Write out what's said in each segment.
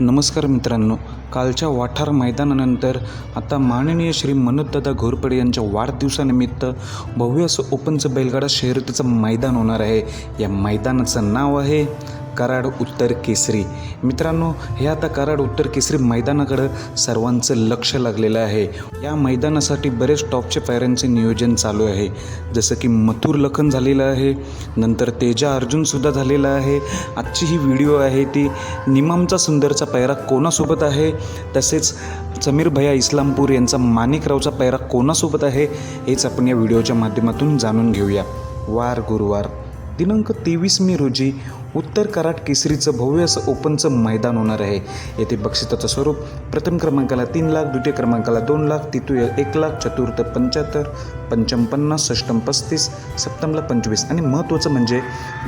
नमस्कार मित्रांनो. कालच्या वाठार मैदानानंतर आता माननीय श्री मनोजदादा घोरपडे यांच्या वाढदिवसानिमित्त भव्य असं ओपनचं बैलगाडा शर्यतीचं मैदान होणार आहे. या मैदानाचं नाव आहे कराड उत्तर केसरी. मित्रांनो हे आता कराड उत्तर केसरी मैदानाकडं सर्वांचं लक्ष लागलेलं आहे. या मैदानासाठी बरेच टॉपच्या पायऱ्यांचे नियोजन चालू आहे. जसं की मथुर लखन झालेलं आहे नंतर तेजा अर्जुनसुद्धा झालेला आहे. आजची ही व्हिडिओ आहे ती निमामचा सुंदरचा पायरा कोणासोबत आहे? तसेच समीर भैया इस्लामपूर यांचा माणिकरावचा पायरा कोणासोबत आहे? हेच आपण या व्हिडिओच्या माध्यमातून जाणून घेऊया. वार गुरुवार. दिनांक तेवीस मे रोजी उत्तर कराड केसरीचं भव्य असं ओपनचं मैदान होणार आहे. येथे बक्षिसाचं स्वरूप प्रथम क्रमांकाला तीन लाख द्वितीय क्रमांकाला दोन लाख तितुय एक लाख चतुर्थ पंच्याहत्तर पंचम पन्नास षष्टम पस्तीस सप्तमला पंचवीस. आणि महत्त्वाचं म्हणजे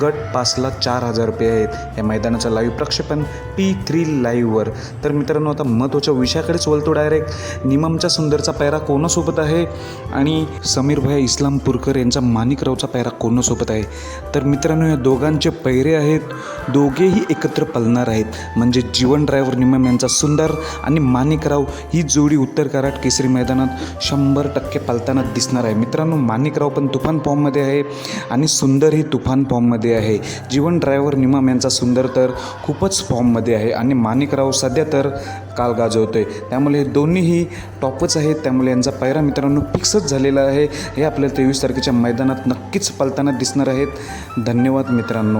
गट पाचला चार हजार रुपये आहेत. या मैदानाचं लाईव्ह प्रक्षेपण पी थ्री लाईव्हवर तर मित्रांनो आता महत्त्वाच्या विषयाकडेच वळतो डायरेक्ट निममच्या सुंदरचा पैरा कोणासोबत आहे? आणि समीर भाई इस्लामपूरकर यांचा माणिकरावचा पैरा कोणासोबत आहे? तर मित्रांनो या दोघांचे पैरे आहेत. दोघेही एकत्र पलणार आहेत. म्हणजे जीवन ड्रायव्हर निमम यांचा सुंदर आणि माणिकराव ही जोडी उत्तर कराड केसरी मैदानात शंभर टक्के पलताना दिसणार आहे मित्रांनो माणिकराव पण तुफान फॉर्ममध्ये आहे आणि सुंदर ही तुफान फॉर्ममध्ये आहे. जीवन ड्रायव्हर निमाम यांचा सुंदर तर खूपच फॉर्ममध्ये आहे आणि माणिकराव सध्या तर काल गाजवतोय. त्यामुळे हे दोन्हीही टॉपच आहेत. त्यामुळे यांचा पहिरा मित्रांनो फिक्सच झालेला आहे. हे आपल्याला तेवीस तारखेच्या मैदानात नक्कीच पलताना दिसणार आहेत. धन्यवाद मित्रांनो.